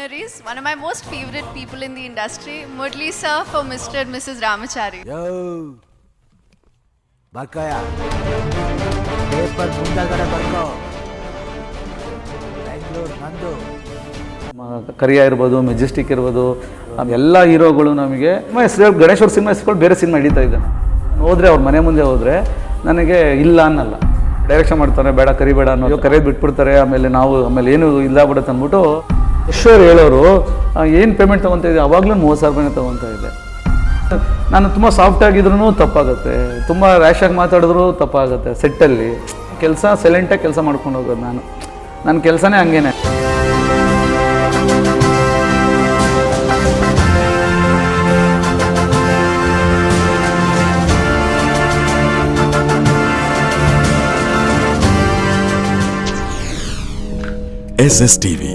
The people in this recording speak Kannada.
luminaries. One of my most favorite people in the industry, Murli sir for Mr. and Mrs. Ramachari. ಯೋ ಬರ್ಕೋಯ ಪೇಪರ್ ಮುಂದಗಡೆ ಬರ್ಕೋ ಬೆಂಗಳೂರು ನಂದು ಕರಿಯ ಇರ್ಬೋದು ಮೆಜೆಸ್ಟಿಕ್ ಇರ್ಬೋದು ಎಲ್ಲ ಹೀರೋಗಳು ನಮಗೆ ಹೆಸರು ಗಣೇಶ್ ಅವ್ರ ಸಿನಿಮಾ ಹೆಸರುಗಳು ಬೇರೆ ಸಿನಿಮಾ ಹಿಡಿತಾ ಇದ್ದಾನೆ ಹೋದರೆ ಅವ್ರ ಮನೆ ಮುಂದೆ ಹೋದರೆ ನನಗೆ ಇಲ್ಲ ಅನ್ನಲ್ಲ ಡೈರೆಕ್ಷನ್ ಮಾಡ್ತಾರೆ ಬೇಡ ಕರಿಬೇಡ ಅನ್ನೋ ಕರೆಯೋದು ಬಿಟ್ಬಿಡ್ತಾರೆ ಆಮೇಲೆ ನಾವು ಆಮೇಲೆ ಏನು ಇಲ್ಲ ಬಿಡುತ್ತೆ ಅಂದ್ಬಿಟ್ಟು ಯಶ್ವರ್ ಹೇಳೋರು ಏನು ಪೇಮೆಂಟ್ ತೊಗೊತಾ ಇದೆ ಅವಾಗಲೂ ಮೂವತ್ತು ಸಾವಿರ ರೂಪಾಯಿನೇ ತೊಗೊತಾ ಇದೆ ನಾನು ತುಂಬ ಸಾಫ್ಟ್ ಆಗಿದ್ರು ತಪ್ಪಾಗುತ್ತೆ. ತುಂಬ ರ್ಯಾಶಾಗಿ ಮಾತಾಡಿದ್ರು ತಪ್ಪಾಗುತ್ತೆ ಸೆಟ್ಟಲ್ಲಿ ಕೆಲಸ ಸೈಲೆಂಟಾಗಿ ಕೆಲಸ ಮಾಡ್ಕೊಂಡು ಹೋಗೋದು ನಾನು. ನನ್ನ ಕೆಲಸನೇ ಹಂಗೇನೆ. S S TV